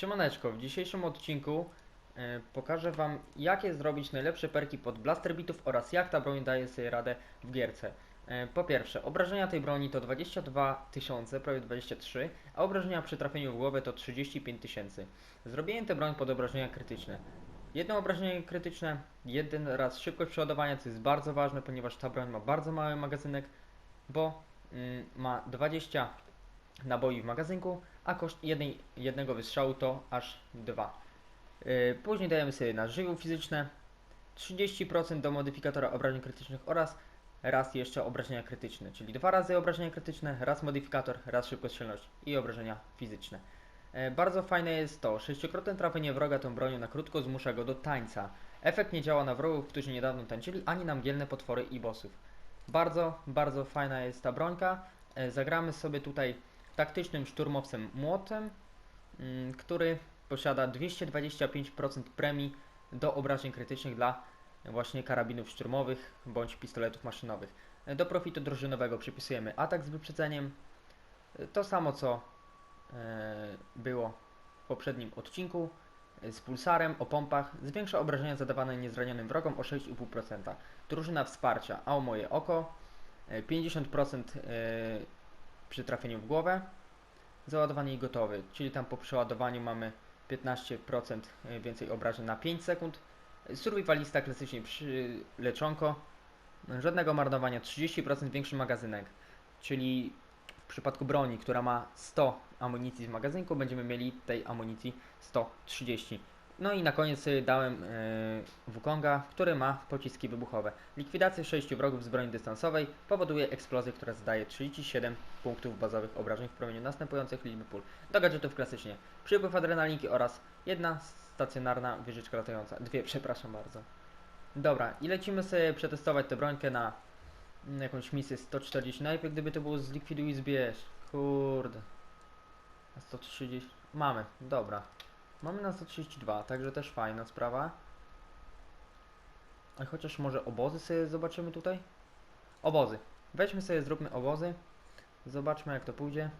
Siemaneczko, w dzisiejszym odcinku e, pokażę Wam jakie zrobić najlepsze perki pod blaster bitów oraz jak ta broń daje sobie radę w gierce. E, po pierwsze, obrażenia tej broni to 22 tysiące, prawie 23, a obrażenia przy trafieniu w głowę to 35 tysięcy. Zrobiłem tę broń pod obrażenia krytyczne. Jedno obrażenie krytyczne, jeden raz szybkość przeładowania, co jest bardzo ważne, ponieważ ta broń ma bardzo mały magazynek, bo mm, ma 20 naboi w magazynku, a koszt jednej, jednego wystrzału to aż 2. Yy, później dajemy sobie na żywioł fizyczne, 30% do modyfikatora obrażeń krytycznych oraz raz jeszcze obrażenia krytyczne, czyli dwa razy obrażenia krytyczne, raz modyfikator, raz szybkostrzelność i obrażenia fizyczne. E, Bardzo fajne jest to, sześciokrotne trafienie wroga tą bronią na krótko zmusza go do tańca. Efekt nie działa na wrogów, którzy niedawno tańczyli, ani na mgielne potwory i bossów. Bardzo, bardzo fajna jest ta brońka. E, Zagramy sobie tutaj taktycznym szturmowcem młotem, mm, który posiada 225% premii do obrażeń krytycznych dla właśnie karabinów szturmowych bądź pistoletów maszynowych. Do profitu drużynowego przypisujemy atak z wyprzedzeniem. To samo co e, było w poprzednim odcinku e, z pulsarem o pompach. Zwiększa obrażenia zadawane niezranionym wrogom o 6,5%. Drużyna wsparcia, a o moje oko e, 50% e, przy trafieniu w głowę. Załadowanie i gotowy, czyli tam po przeładowaniu mamy 15% więcej obrażeń na 5 sekund. Survivalista klasycznie przy leczonko. Żadnego marnowania, 30% większy magazynek, czyli w przypadku broni, która ma 100 amunicji w magazynku, będziemy mieli tej amunicji 130. No i na koniec sobie dałem yy, Wukonga, który ma pociski wybuchowe. Likwidacja 6 wrogów z broni dystansowej powoduje eksplozję, która zdaje 37 punktów bazowych obrażeń w promieniu następujących liczby pól. Do gadżetów klasycznie przypływ adrenalinki oraz jedna stacjonarna wieżyczka latająca. Dwie, przepraszam bardzo. Dobra, i lecimy sobie przetestować tę brońkę na mm, jakąś misję 140. Najpierw gdyby to było zlikwiduj i zbierz. Kurde. A 130. Mamy, dobra. Mamy na 132, także też fajna sprawa. A chociaż może obozy sobie zobaczymy tutaj? Obozy. Weźmy sobie, zróbmy obozy. Zobaczmy jak to pójdzie.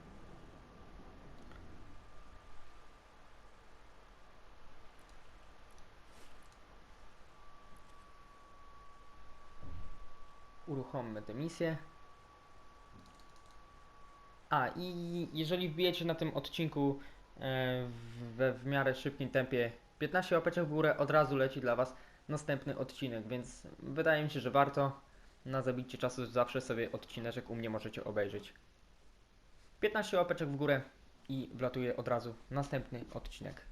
Uruchommy tę misję. A i jeżeli wbijecie na tym odcinku we w miarę szybkim tempie 15 łapeczek w górę, od razu leci dla Was następny odcinek, więc wydaje mi się, że warto na zabicie czasu zawsze sobie odcineczek u mnie możecie obejrzeć. 15 łapeczek w górę i wlatuje od razu następny odcinek.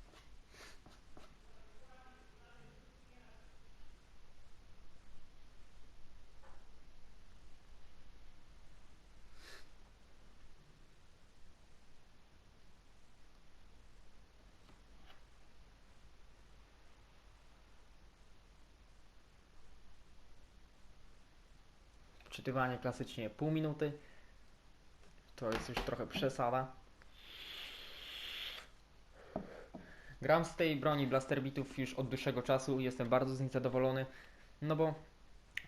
Wczytywanie klasycznie pół minuty. To jest już trochę przesada. Gram z tej broni Blasterbitów już od dłuższego czasu i jestem bardzo z niej zadowolony. No bo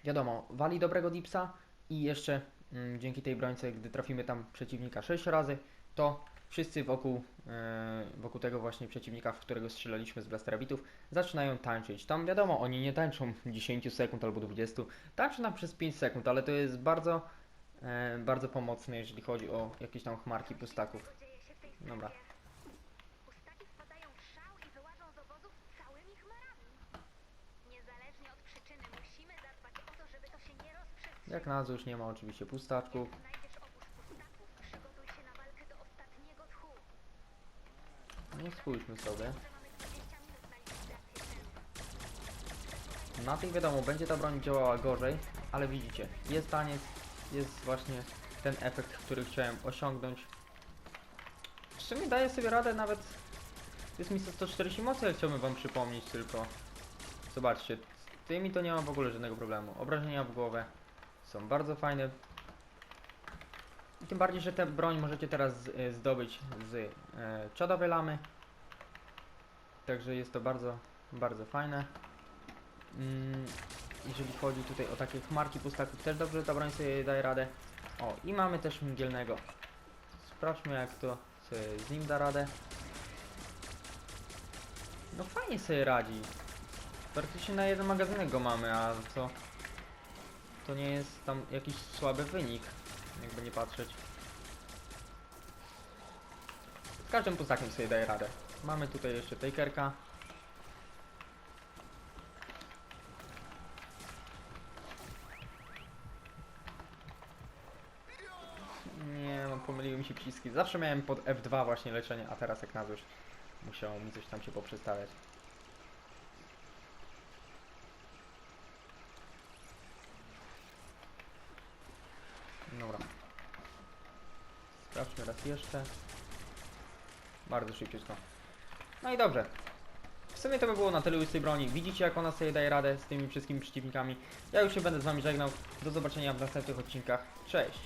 wiadomo, wali dobrego dipsa i jeszcze mm, dzięki tej brońce, gdy trafimy tam przeciwnika 6 razy, to wszyscy wokół, e, wokół tego właśnie przeciwnika, w którego strzelaliśmy z Blasterbitów, zaczynają tańczyć. Tam wiadomo, oni nie tańczą 10 sekund albo 20, tańczą nam przez 5 sekund, ale to jest bardzo, e, bardzo pomocne, jeżeli chodzi o jakieś tam chmarki pustaków. Dobra. To. Jak na już nie ma oczywiście pustaczków. Jak znajdziesz obóz pustaków, przygotuj się na walkę do ostatniego tchu. No spójrzmy sobie. Że mamy 20 minut na tych wiadomo, będzie ta broń działała gorzej, ale widzicie, jest taniec, jest właśnie ten efekt, który chciałem osiągnąć. W sumie daję sobie radę nawet, jest mi 140 mocy, ale chciałbym wam przypomnieć tylko. Zobaczcie, z tymi to nie mam w ogóle żadnego problemu. Obrażenia w głowę są bardzo fajne. I tym bardziej, że tę broń możecie teraz y, zdobyć z e, lamy. Także jest to bardzo, bardzo fajne. Mm, jeżeli chodzi tutaj o takie chmarki pustaków, też dobrze ta broń sobie daje radę. O, i mamy też mgielnego. Sprawdźmy jak to z nim da radę. No fajnie sobie radzi. Praktycznie na jeden magazynek go mamy, a co? To nie jest tam jakiś słaby wynik, jakby nie patrzeć. Z każdym pustakiem sobie daje radę. Mamy tutaj jeszcze Takerka. Nie, no pomyliły mi się przyciski. Zawsze miałem pod F2 właśnie leczenie, a teraz jak na złość musiało mi coś tam się poprzestawiać. Dobra. Sprawdźmy raz jeszcze. Bardzo szybciutko. No i dobrze. W sumie to by było na tyle z tej broni. Widzicie jak ona sobie daje radę z tymi wszystkimi przeciwnikami. Ja już się będę z wami żegnał. Do zobaczenia w następnych odcinkach. Cześć!